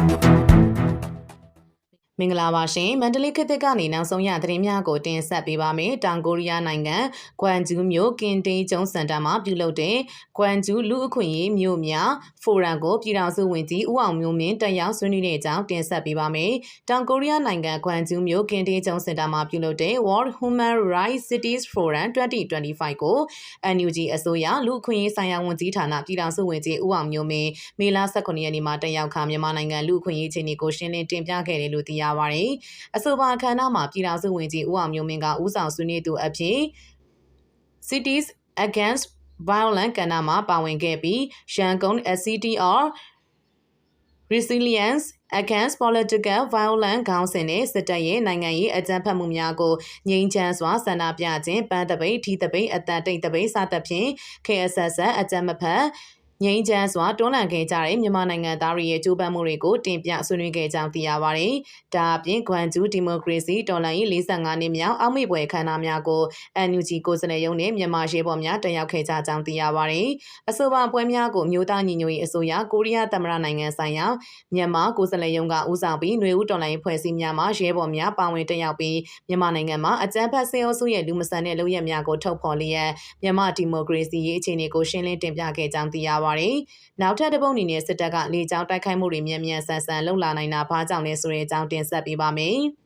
Thank you. မင်္ဂလာပါရှင်မန္တလေးခေတ်သစ်ကနေနောက်ဆုံးရသတင်းများကိုတင်ဆက်ပေးပါမယ်တောင်ကိုရီးယားနိုင်ငံဂွမ်ဂျူးမြို့ကင်တေးကျုံစင်တာမှာပြုလုပ်တဲ့ဂွမ်ဂျူးလူအခွင့်အရေးမြို့များဖိုရမ်ကိုပြည်ထောင်စုဝန်ကြီးဦးအောင်မျိုးမင်းတက်ရောက်ဆွေးနွေးတဲ့အကြောင်းတင်ဆက်ပေးပါမယ်တောင်ကိုရီးယားနိုင်ငံဂွမ်ဂျူးမြို့ကင်တေးကျုံစင်တာမှာပြုလုပ်တဲ့ World Human Rights Cities Forum 2025ကို NUG အစိုးရလူအခွင့်အရေးဆိုင်ရာဝန်ကြီးဌာနပြည်ထောင်စုဝန်ကြီးဦးအောင်မျိုးမင်းမေလ18ရက်နေ့မှာတက်ရောက်ခါမြန်မာနိုင်ငံလူအခွင့်အရေးအခြေအနေကိုရှင်းလင်းတင်ပြခဲ့တယ်လို့သိရပါတယ်။အဆိုပါအခမ်းအနားမှာပြည်ထောင်စုဝန်ကြီးဦးအောင်မျိုးမင်းကဦးဆောင်ဆွေးနွေးသူအဖြစ် Cities Against Violence ကဏ္ဍမှာပါဝင်ခဲ့ပြီးရန်ကုန် SCTR Resilience Against Political Violence ခေါင်းစဉ်နဲ့စစ်တပ်ရဲ့နိုင်ငံရေးအကြမ်းဖက်မှုများကိုငြိမ်းချမ်းစွာဆန္ဒပြခြင်းပန်းတပိတ်ထီတပိတ်အတန်တိတ်တပိတ်စသဖြင့် KSS အကြမ်းမဖက် ငိမ့်ချမ်းစွာတွန်းလှန်ခဲ့ကြတဲ့မြန်မာနိုင်ငံသားတွေရဲ့ကြိုးပမ်းမှုတွေကိုတင်ပြဆွေးနွေးခဲ့ကြောင်းသိရပါတယ်။ဒါအပြင်ဂွမ်ဂျူးဒီမိုကရေစီတော်လှန်ရေး45နှစ်မြောက်အောက်မေ့ပွဲခမ်းနားများကို NUG ကိုယ်စားလှယ်ရုံးနဲ့မြန်မာရေးပေါ်များတက်ရောက်ခဲ့ကြကြောင်းသိရပါတယ်။အဆိုပါပွဲများကိုမြို့သားညီညွတ်ရေးအစိုးရကိုရီးယားသမ္မတနိုင်ငံဆိုင်ရာမြန်မာကိုယ်စားလှယ်ရုံးကဦးဆောင်ပြီးຫນွေဦးတော်လှန်ရေးဖွဲ့စည်းများမှရဲဘော်များပါဝင်တက်ရောက်ပြီးမြန်မာနိုင်ငံမှာအကြမ်းဖက်ဆဲအုပ်စုရဲ့လူမဆန်တဲ့လုပ်ရက်များကိုထုတ်ဖော်လျက်မြန်မာဒီမိုကရေစီရေးအခြေအနေကိုရှင်းလင်းတင်ပြခဲ့ကြောင်းသိရပါတယ်။နောက်ထပ်တစ်ပုတ်အနေနဲ့စစ်တပ်ကလေကြောင်းတိုက်ခိုက်မှုတွေမြန်မြန်ဆန်ဆန်လှုပ်လာနိုင်တာဘာကြောင့်လဲဆိုတဲ့အကြောင်းတင်ဆက်ပေးပါမယ်။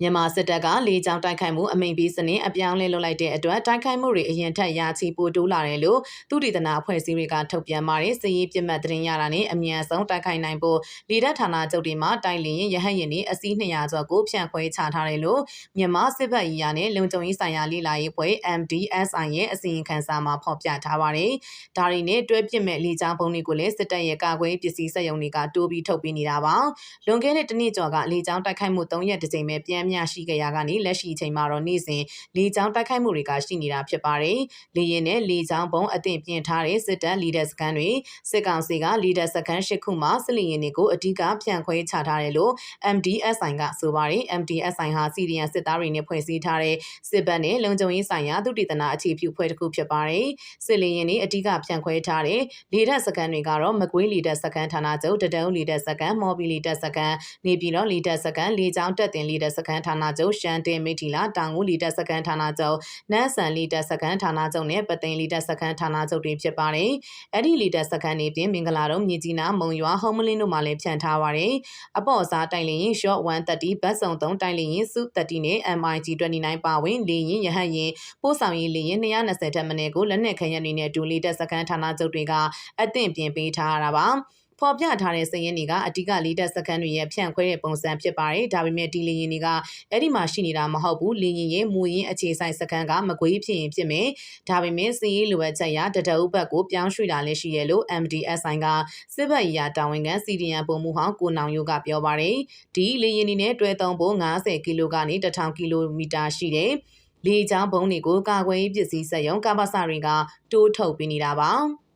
မြန်မာစစ်တပ်ကလေကြောင်းတိုက်ခိုက်မှုအမိန့်ပေးစနစ်အပြောင်းလဲလုပ်လိုက်တဲ့အတွက်တိုက်ခိုက်မှုတွေအရင်ထက်ရာချီပိုတိုးလာတယ်လို့သူတည်တနာအဖွဲ့အစည်းတွေကထုတ်ပြန်ပါတယ်။စည်ရေးပြစ်မှတ်သတင်းရတာနဲ့အမြန်ဆုံးတိုက်ခိုက်နိုင်ဖို့လေတပ်ဌာနချုပ်တွေမှာတိုက်လျင်ရဟတ်ရင်တွေအစီး200ကျော်ကိုဖြန့်ခွဲချထားတယ်လို့မြန်မာစစ်ဘက်ရေးရာနဲ့လုံခြုံရေးဆိုင်ရာလေ့လာရေးဖွဲ့ MDSI ရဲ့အစီရင်ခံစာမှာဖော်ပြထားပါတယ်။ဒါရီနဲ့တွဲပြစ်မဲ့လေကြောင်းပုံတွေကိုလည်းစစ်တပ်ရဲ့ကာကွယ်ပစ္စည်းစက်ရုံတွေကတိုးပြီးထုတ်ပေးနေတာပါ။လွန်ခဲ့တဲ့တစ်နှစ်ကျော်ကလေကြောင်းတိုက်ခိုက်မှု3ရက်တစ်ကြိမ်ပဲပြန်မျှရှိခဲ့ရာကနေလက်ရှိအချိန်မှာတော့နေ့စဉ်လေကြောင်းတိုက်ခိုက်မှုတွေကရှိနေတာဖြစ်ပါတယ်။လေရင်နဲ့လေကြောင်းပုံအသင့်ပြင်ထားတဲ့စစ်တပ်လီဒတ်စကန်တွေစစ်ကောင်စီကလီဒတ်စကန်၈ခုမှစစ်လီရင်တွေကိုအဓိကဖြန့်ခွဲချထားတယ်လို့ MDSI ကဆိုပါတယ်။ MDSI ဟာစီရီယန်စစ်သားတွေနဲ့ဖွဲ့စည်းထားတဲ့စစ်ဘက်နဲ့လုံခြုံရေးဆိုင်ရာသုတေသနအခြေပြုဖွဲ့တစ်ခုဖြစ်ပါတယ်။စစ်လီရင်တွေအဓိကဖြန့်ခွဲထားတဲ့လေဒတ်စကန်တွေကတော့မကွေးလီဒတ်စကန်ဌာနချုပ်တတုံးလီဒတ်စကန်မော်ဘီလီဒတ်စကန်နေပြည်တော်လီဒတ်စကန်လေကြောင်းတက်တင်လီဒတ်စကန်ဌာနချုပ်ရှမ်းတင်မိထီလာတောင်ဦးလီတက်စကန်ဌာနချုပ်နန်းဆန်လီတက်စကန်ဌာနချုပ်နဲ့ပသိမ်လီတက်စကန်ဌာနချုပ်တွေဖြစ်ပါတယ်။အဲ့ဒီလီတက်စကန်တွေပြင်မင်္ဂလာတော့မြကြီးနားမုံရွာဟုံးမလင်းတို့မှလည်းဖြန့်ထားပါတယ်။အပေါ့အစားတိုင်လရင် short 130ဘတ်စုံ3တိုင်လရင်စု30နဲ့ MIG 29ပါဝင်လေရင်ရဟတ်ရင်ပို့ဆောင်ရေးလေရင်220တက်မနေကိုလက်နက်ခရံတွေနဲ့ဒူလီတက်စကန်ဌာနချုပ်တွေကအသင့်ပြင်ပေးထားရတာပါ။ ဖော်ပြထားတဲ့စည်ရင်းတွေကအဓိကလေးတက်စကန်တွေရဲ့ဖြန့်ခွဲတဲ့ပုံစံဖြစ်ပါတယ်။ဒါပေမဲ့ဒီလီရင်တွေကအဲ့ဒီမှာရှိနေတာမဟုတ်ဘူး။လီရင်ရဲ့မူရင်းအခြေဆိုင်စကန်ကမကွေးဖြစ်ရင်ဖြစ်မယ်။ဒါပေမဲ့စည်ရင်းလိုအပ်ချက်ရတတအုပ်ဘက်ကိုပြောင်းရွှေ့တာလည်းရှိရလို့ MDSI ကစစ်ဘက်ရာတာဝန်ခံစီဒီယန်ပုံမှုဟောင်းကိုနောင်ယိုကပြောပါတယ်။ဒီလီရင်တွေနဲ့တွဲသုံးဖို့90ကီလိုကနေ1000ကီလိုမီတာရှိတယ်။လေကြောင်းဘုံတွေကိုကာကွယ်ရေးပစ္စည်းစက်ရုံကမ္ဘာစတွေကတိုးထုတ်ပေးနေတာပါ။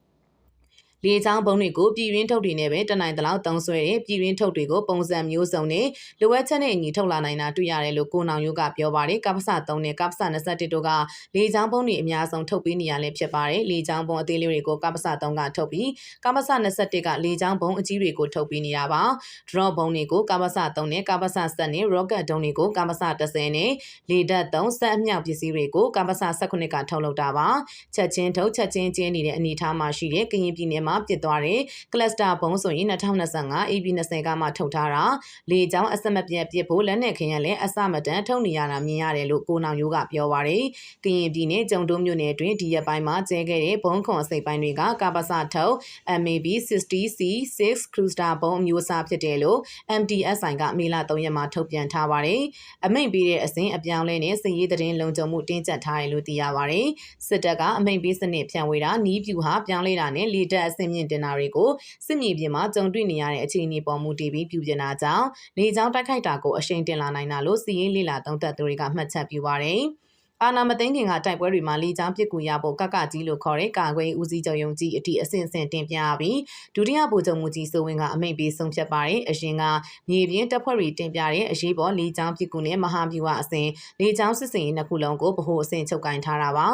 လေချောင်းပုံတွေကိုပြည်ရင်းထုတ်တွေနဲ့ပဲတနိုင်တလောက်သုံးဆွဲတဲ့ပြည်ရင်းထုတ်တွေကိုပုံစံမျိုးစုံနဲ့လိုအပ်ချက်နဲ့အညီထုတ်လာနိုင်တာတွေ့ရတယ်လို့ကိုနောင်ယုကပြောပါတယ်ကပ္ပစ3နဲ့ကပ္ပစ21တို့ကလေချောင်းပုံတွေအများဆုံးထုတ်ပေးနေရလဲဖြစ်ပါတယ်လေချောင်းပုံအသေးလေးတွေကိုကပ္ပစ3ကထုတ်ပြီးကပ္ပစ21ကလေချောင်းပုံအကြီးတွေကိုထုတ်ပေးနေတာပါ draw ပုံတွေကိုကပ္ပစ3နဲ့ကပ္ပစ7နဲ့ rocket ဒုံတွေကိုကပ္ပစ10နဲ့လေဓာတ်3စက်အမြောက်ပစ္စည်းတွေကိုကပ္ပစ18ကထုတ်လုပ်တာပါချက်ချင်းထုတ်ချက်ချင်းကျင်းနေတဲ့အနေအထားမှာရှိတဲ့ကရင်ပြည်နယ်မှာမှာပြစ်သွားတဲ့ cluster ဘုံဆိုရင်2025 AB20 ကမှထုတ်ထားတာလေကြောင်းအစမပြတ်ပြစ်ဖို့လက်နဲ့ခရင်လည်းအစမတန်ထုတ်နေရတာမြင်ရတယ်လို့ကိုနောင်ရိုးကပြောပါရယ်ကရင်ပြည်နယ်ကြုံတုံးမြို့နယ်အတွင်းဒီရက်ပိုင်းမှာကျဲခဲ့တဲ့ဘုံခွန်အစိပ်ပိုင်းတွေကကပ္ပစထုတ် MAB 60C 6 cruiser ဘုံအမျိုးအစားဖြစ်တယ်လို့ MTSI ကမေလ3ရက်မှာထုတ်ပြန်ထားပါတယ်အမိန့်ပေးတဲ့အစဉ်အပြောင်းလဲနဲ့စစ်ရေးသတင်းလုံခြုံမှုတင်းကျပ်ထားတယ်လို့သိရပါတယ်စစ်တပ်ကအမိန့်ပေးစနစ်ဖြန့်ဝေတာနီးပြူဟာပြောင်းလဲတာနဲ့လေတပ်အဆင့်မြင့်တင်တာတွေကိုစစ်မြေပြင်မှာကြုံတွေ့နေရတဲ့အခြေအနေပေါ်မူတည်ပြီးပြုပြင်တာကြောင့်နေကြောင်းတိုက်ခိုက်တာကိုအရှိန်တင်လာနိုင်တာလို့စီးရင်လေလာသုံးသက်သူတွေကမှတ်ချက်ပြုပါတယ်။ အာနာမသိန်းခင်ကတိုက်ပွဲတွေမှာလေကြောင်းပစ်ကူရဖို့ကကကြီးလို့ခေါ်တဲ့ကာကွယ်ဦးစီးချုပ်ယုံကြည်အထိအဆင့်ဆင့်တင်ပြပြီးဒုတိယဗိုလ်ချုပ်မူကြီးစိုးဝင်းကအမိန့်ပေးဆုံးဖြတ်ပါတယ်အရင်ကမြေပြင်တပ်ဖွဲ့တွေတင်ပြတဲ့အရေးပေါ်လေကြောင်းပစ်ကူနဲ့မဟာဗျူဟာအစဉ်လေကြောင်းစစ်စင်ရေးနှစ်ခုလုံးကိုဗဟိုအဆင့်ချုပ်ကင်ထားတာပါ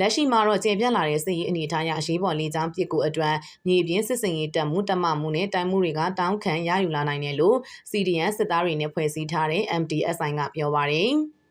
လက်ရှိမှာတော့ကျေပြန့်လာတဲ့စစ်ရေးအနေအထားအရအရေးပေါ်လေကြောင်းပစ်ကူအတွက်မြေပြင်စစ်စင်ရေးတပ်မှုတမမှုနဲ့တိုင်မှုတွေကတောင်းခံရယူလာနိုင်တယ်လို့ CDN စစ်သားတွေနဲ့ဖွဲ့စည်းထားတဲ့ MDSI ကပြောပါတယ်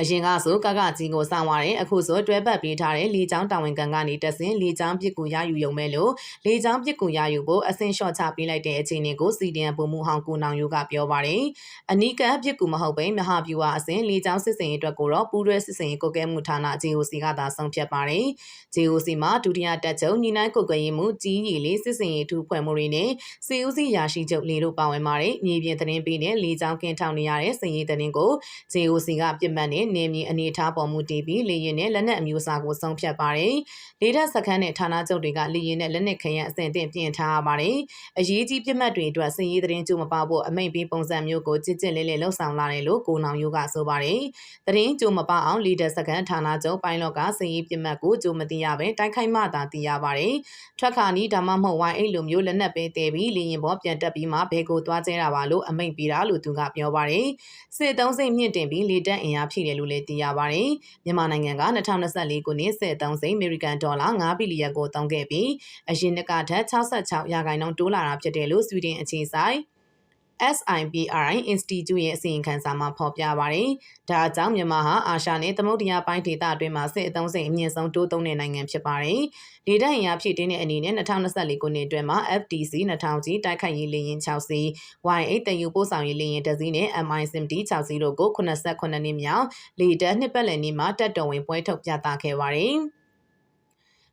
အရင်ကဆိုကကကြီးကိုစောင့်ရတဲ့အခုဆိုတွဲပတ်ပေးထားတဲ့လေချောင်းတာဝန်ခံကနေတက်စဉ်လေချောင်းပစ်ကူရယူရုံပဲလို့လေချောင်းပစ်ကူရယူဖို့အဆင့်လျှော့ချပေးလိုက်တဲ့အခြေအနေကိုစီဒီအန်ပုံမှုဟောင်းကိုနောင်ယိုကပြောပါတယ်။အနီးကပ်ပစ်ကူမဟုတ်ဘဲမဟာဗျူဟာအဆင့်လေချောင်းစစ်စင်ရေးအတွက်ကိုတော့ပူးရဲစစ်စင်ရေးကိုကဲမှုဌာန JOC ကသာဆုံးဖြတ်ပါတယ်။ JOC မှာဒုတိယတက်ချုပ်ညီနိုင်ကိုကဲရေးမှုကြီးရီလေးစစ်စင်ရေးထူဖွဲ့မှုတွေနဲ့စီဦးစီရာရှိချုပ်လေတို့ပါဝင်ပါတယ်။မြေပြင်သတင်းပေးတဲ့လေချောင်းကင်းထောင်နေရတဲ့စင်ရေးသတင်းကို JOC ကပြစ်မှတ်နဲ့နေမြေအနေအထားပေါ်မူတည်ပြီးလေရင်နဲ့လက်နက်အမျိုးအစားကိုဆုံးဖြတ်ပါတယ်။လေတပ်စခန်းနဲ့ဌာနချုပ်တွေကလေရင်နဲ့လက်နက်ခရံအဆင့်အသင့်ပြင်ထားရပါတယ်။အရေးကြီးပြစ်မှတ်တွေအတွက်စင်ရေးသတင်းကြိုမပါဖို့အမိန့်ပေးပုံစံမျိုးကိုကြစ်ကြစ်လေးလေးလှုပ်ဆောင်လာတယ်လို့ကိုနောင်ယိုကဆိုပါတယ်။သတင်းကြိုမပါအောင်လေတပ်စခန်းဌာနချုပ်ပိုင်းလောက်ကစင်ရေးပြစ်မှတ်ကိုကြိုမသိရပဲတိုက်ခိုက်မှသာသိရပါတယ်။ထွက်ခါနီးဒါမှမဟုတ်ဝိုင်းအိတ်လိုမျိုးလက်နက်ပဲတည်ပြီးလေရင်ပေါ်ပြန်တက်ပြီးမှဘဲကိုသွားကျဲတာပါလို့အမိန့်ပေးတာလို့သူကပြောပါတယ်။စစ်သုံးစိတ်မြင့်တင်ပြီးလေတပ်အင်အားဖြည့်တယ်လို့လည်းသိရပါတယ်။မြန်မာနိုင်ငံက2024ခုနှစ်စစ်သုံးစိတ်အမေရိကန်ဒေါ်လာ9ဘီလီယံကိုတောင်းခဲ့ပြီးအရင်နှစ်ကထက်66ရာခိုင်နှုန်းတိုးလာတာဖြစ်တယ်လို့ဆွီဒင်အခြေစိုက် SIPRI Institute ရဲ့အစီရင်ခံစာမှာဖော်ပြပါတယ်။ဒါအကြောင်းမြန်မာဟာအာရှနဲ့သမုဒ္ဒရာပိုင်းဒေသအတွင်းမှာစစ်အုံစိန်အမြင့်ဆုံးတိုးသုံးတဲ့နိုင်ငံဖြစ်ပါတယ်။ဒေသအင်အားဖြည့်တင်းတဲ့အနေနဲ့2024ခုနှစ်အတွင်းမှာ FTC 2000ကြီးတိုက်ခိုက်ရေးလေယာဉ်6စီး Y8 တန်ယူပို့ဆောင်ရေးလေယာဉ်တစ်စီးနဲ့ MI-SIMD 6စီးတို့ကို89နှစ်မြောက်လေတပ်နှစ်ပတ်လည်နေ့မှာတက်တော်ဝင်ပွဲထုတ်ပြသခဲ့ပါတယ်။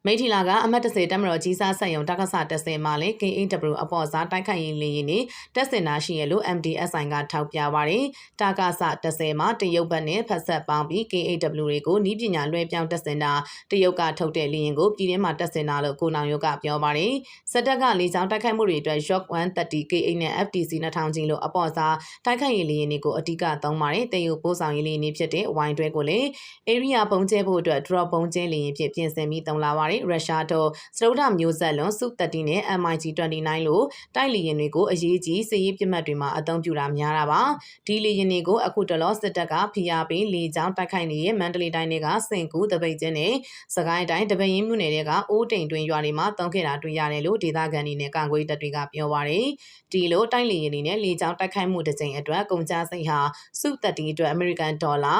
မိထီလာကအမတ်30တက်မတော်ကြီးစားဆက်ယုံတက္ကသ10မှာလည်း KAW အပေါ်စားတိုက်ခိုက်ရေးလေရင်နေတက်စင်နာရှိရလို့ MDSI ကထောက်ပြပါတယ်။တက္ကသ10မှာတရုတ်ဘက်နဲ့ဖက်ဆက်ပေါင်းပြီး KAW တွေကိုနီးပညာလွှဲပြောင်းတက်စင်တာတရုတ်ကထုတ်တဲ့လေရင်ကိုပြည်တွင်းမှာတက်စင်တာလို့ကိုနောင်ရုပ်ကပြောပါတယ်။စစ်တပ်ကလေကြောင်းတိုက်ခိုက်မှုတွေအတွက် Shock 130 KA နဲ့ FTC 2000ကြီးလို့အပေါ်စားတိုက်ခိုက်ရေးလေရင်တွေကိုအဓိကသုံးပါတယ်။တရုတ်ပို့ဆောင်ရေးလေရင်ဖြစ်တဲ့ Y တွဲကိုလည်း area ပုံကျဲဖို့အတွက် drop ပုံကျဲလေရင်ဖြစ်ပြင်ဆင်ပြီးသုံးလာပါတယ်ရုရှားတို့စတုဒ္ဓမျိုးဆက်လွန်စု30နဲ့ MiG-29 လို့တိုက်လေယာဉ်တွေကိုအရေးကြီးစစ်ရေးပစ်မှတ်တွေမှာအသုံးပြုတာများတာပါဒီလေယာဉ်တွေကိုအခုတလောစစ်တပ်ကဖိအားပေးလေကြောင်းတိုက်ခိုက်နေတဲ့မန္တလေးတိုင်းတွေကစင်ကူတပိတ်ကျင်းနဲ့စကိုင်းတိုင်းတပင်းမြို့နယ်တွေကအိုးတိမ်တွင်ရွာတွေမှာတုံးခဲ့တာတွေ့ရတယ်လို့ဒေသခံတွေနဲ့ကာကွယ်တပ်တွေကပြောပါတယ်ဒီလိုတိုက်လေယာဉ်တွေနဲ့လေကြောင်းတိုက်ခိုက်မှုတစ်ကြိမ်အတွက်ကုန်ကျစရိတ်ဟာစု30အတွက်အမေရိကန်ဒေါ်လာ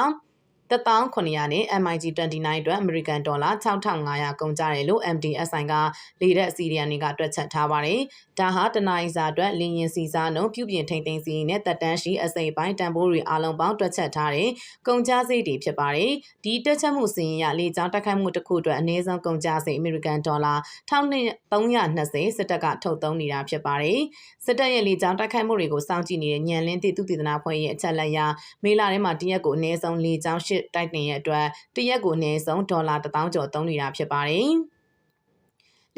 1900နဲ့ MiG-29 အတွက် American Dollar 6500ကုန်ကြတယ်လို့ MDSI ကလေတဲ့အစီအရီယန်တွေကတွက်ချက်ထားပါတယ်။ဒါဟာတနင်္လာအတွက်လင်းရင်စီစားနှုန်းပြုပြင်ထိန်သိမ်းစီနဲ့တက်တန်းရှိအစိပ်ပိုင်းတန်ဖိုးတွေအလုံးပေါင်းတွက်ချက်ထားတဲ့ကုန်ကြစိတ်တွေဖြစ်ပါတယ်။ဒီတွက်ချက်မှုစီရင်ရလေကြောင်းတက်ခိုက်မှုတစ်ခုအတွက်အနည်းဆုံးကုန်ကြစိတ် American Dollar 1320စစ်တပ်ကထုတ်သုံးနေတာဖြစ်ပါတယ်။စစ်တပ်ရဲ့လေကြောင်းတက်ခိုက်မှုတွေကိုစောင့်ကြည့်နေတဲ့ညံလင်းသည့်သူတည်တနာဖွဲ့ရဲ့အချက်လက်ရမေလထဲမှာတရက်ကိုအနည်းဆုံးလေကြောင်းရှစ်တိုက်တင်ရဲ့အတွက်တရက်ကိုအနည်းဆုံးဒေါ်လာ1000ကျော်သုံးနေတာဖြစ်ပါတယ်။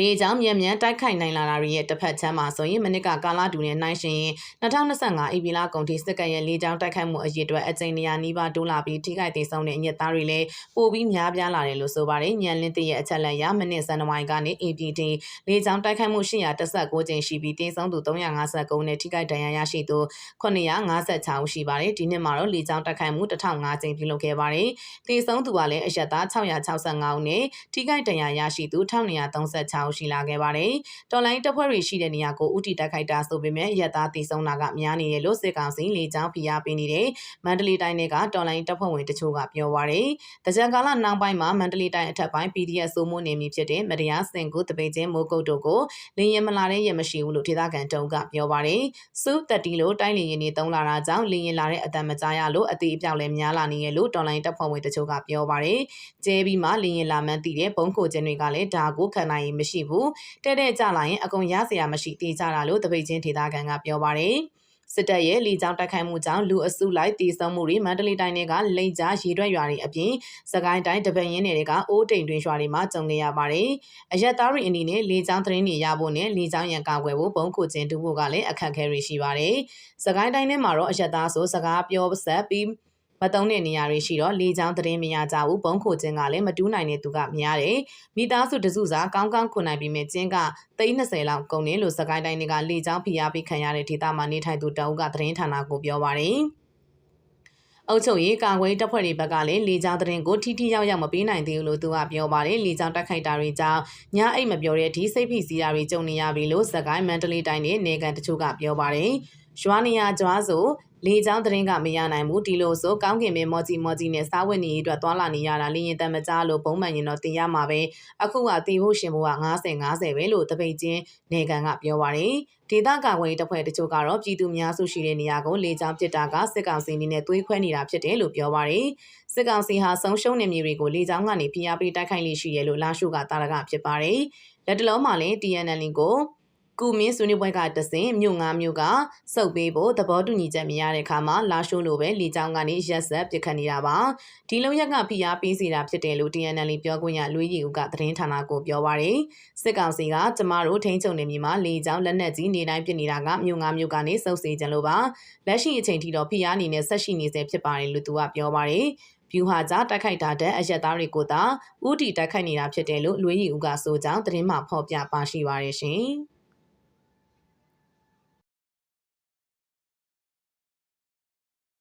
လေကြောင်းမြန်မြန်တိုက်ခိုက်နိုင်လာတာတွေရဲ့တစ်ဖက်ချမ်းမှာဆိုရင်မနစ်ကကာလာဒူနဲ့နိုင်ရှင်2025ဧပြီလကုန်ထိစစ်ကရဲ့လေကြောင်းတိုက်ခိုက်မှုအရေးအတွက်အကြိမ်100နီးပါးတိုးလာပြီးထိခိုက်ဒေဆုံးတဲ့အညစ်သားတွေလည်းပိုပြီးများပြားလာတယ်လို့ဆိုပါတယ်ညံလင်းတရဲ့အချက်လက်ရမနစ်ဇန်နဝါရီကနေ APT လေကြောင်းတိုက်ခိုက်မှု819ကြိမ်ရှိပြီးတေဆုံးသူ359နဲ့ထိခိုက်ဒဏ်ရာရရှိသူ956ဦးရှိပါတယ်ဒီနှစ်မှာတော့လေကြောင်းတိုက်ခိုက်မှု1005ကြိမ်ပြုလုပ်ခဲ့ပါတယ်တေဆုံးသူကလည်းအရက်သား665ဦးနဲ့ထိခိုက်ဒဏ်ရာရရှိသူ1236အောင်ရှိလာခဲ့ပါတယ်။တော်လိုင်းတပ်ဖွဲ့တွေရှိတဲ့နေရာကိုဥတီတိုက်ခိုက်တာဆိုပေမဲ့ရက်သားတည်ဆုံးတာကများနေတယ်လို့စစ်ကောင်စီလေကြောင်းဖိအားပေးနေတဲ့မန္တလေးတိုင်းကတော်လိုင်းတပ်ဖွဲ့ဝင်တချို့ကပြောပါရယ်။တကြံကာလနောက်ပိုင်းမှာမန္တလေးတိုင်းအထက်ပိုင်း PDF စိုးမိုးနေမည်ဖြစ်တဲ့မတရားစင်ကူတပိတ်ချင်းမိုးကုတ်တို့ကိုလင်းရင်မလာတဲ့ရမရှိဘူးလို့ဒေသခံတုံးကပြောပါရယ်။စုတက်တီလို့တိုင်းလင်းရင်တွေတုံးလာတာကြောင့်လင်းရင်လာတဲ့အတန်မကြားရလို့အသေးအပြောက်လည်းများလာနေရလို့တော်လိုင်းတပ်ဖွဲ့ဝင်တချို့ကပြောပါရယ်။ကျဲပြီးမှလင်းရင်လာမှန်းတည်တဲ့ဘုံခိုခြင်းတွေကလည်းဒါကိုခံနိုင်ရင်မရှိဘူးတဲ့တဲ့ကြလာရင်အကုန်ရစရာမရှိတေးကြတာလို့တပိတ်ချင်းဒေသခံကပြောပါတယ်စစ်တပ်ရဲ့လေကြောင်းတိုက်ခိုက်မှုကြောင့်လူအစုလိုက်တည်ဆုံမှုတွေမန္တလေးတိုင်းကလိန်ကြားရေရွက်ရွာတွေအပြင်စကိုင်းတိုင်းတပင်ရင်းတွေကအိုးတိမ်တွင်ရွာတွေမှာကြုံနေရပါတယ်။အရက်သားတွေအနေနဲ့လေကြောင်းသတင်းတွေရဖို့နဲ့လေကြောင်းရန်ကာကွယ်ဖို့ပုံခုချင်းတူဖို့ကလည်းအခက်အခဲတွေရှိပါတယ်။စကိုင်းတိုင်းထဲမှာတော့အရက်သားဆိုစကားပြောဆက်ပြီး မမတုံးတဲ့နေရာတွေရှိတော့လေချောင်းသတင်းမရကြဘူးဘုံခိုခြင်းကလည်းမတူးနိုင်တဲ့သူကများတယ်မိသားစုတစုစာကောင်းကောင်းခွန်နိုင်ပြီးမြကျင်းက320လောက်ကုန်တယ်လို့စကိုင်းတိုင်းကလေချောင်းဖိအားပေးခံရတဲ့ဒေသမှာနေထိုင်သူတအုပ်ကသတင်းဌာနကိုပြောပါတယ်အုပ်ချုပ်ရေးကာကွယ်တပ်ဖွဲ့တွေဘက်ကလည်းလေကြောင်းသတင်းကိုထိထိရောက်ရောက်မပေးနိုင်သေးဘူးလို့သူကပြောပါတယ်လေကြောင်းတက်ခိုက်တာတွေကြောင့်ညအိတ်မပြောတဲ့အထိစိတ်ဖိစီးတာတွေကြုံနေရပြီလို့စကိုင်းမန္တလေးတိုင်းနဲ့နေကန်တချို့ကပြောပါတယ် ရွာနေရကြွားဆိုလေချောင်းသတင်းကမရနိုင်ဘူးဒီလိုဆိုကောင်းကင်ပဲမော်ကြီးမော်ကြီးနဲ့စားဝတ်နေရေးအတွက်သွာလာနေရတာလင်းရင်တမကြားလို့ပုံမှန်ရင်တော့တင်ရမှာပဲအခုကတီဖို့ရှင်ဖို့က90 90ပဲလို့တပိတ်ချင်းနေကန်ကပြောပါတယ်ဒေသကာကွယ်တပ်ဖွဲ့တချို့ကတော့ပြည်သူများစုရှိတဲ့နေရာကိုလေကြောင်းပစ်တာကစစ်ကောင်စီအနေနဲ့သွေးခွဲနေတာဖြစ်တယ်လို့ပြောပါတယ်စစ်ကောင်စီဟာဆုံးရှုံးနေမြေတွေကိုလေကြောင်းကနေဖိအားပေးတိုက်ခိုက်လိရှိတယ်လို့လာရှုကတာရကဖြစ်ပါတယ်လက်တလုံးမှာလည်း TNL ကို ကုမင်းဆွေးနွေးပွဲကတဆင်မြို့ငါမြို့ကစုပ်ပေးဖို့သဘောတူညီချက်မရတဲ့အခါမှာလာရှိုးလိုပဲလေကြောင်းကနေရက်ဆက်ပစ်ခတ်နေတာပါဒီလုံရက်ကဖိအားပေးစီတာဖြစ်တယ်လို့ TNL ပြောခွင့်ရလွေးရီဦးကသတင်းဌာနကိုပြောပါရယ်စစ်ကောင်စီကကျမတို့ထိန်းချုပ်နေမြေမှာလေကြောင်းလက်နက်ကြီးနေတိုင်းဖြစ်နေတာကမြို့ငါမြို့ကနေစုပ်စီကြလို့ပါလက်ရှိအချိန်ထိတော့ဖိအားအနေနဲ့ဆက်ရှိနေစေဖြစ်ပါတယ်လို့သူကပြောပါရယ်ဗျူဟာကြားတိုက်ခိုက်တာတဲ့အရက်သားတွေကိုသာဥတီတိုက်ခိုက်နေတာဖြစ်တယ်လို့လွေးရီဦးကဆိုကြောင်းသတင်းမှဖော်ပြပါရှိပါရရှင်။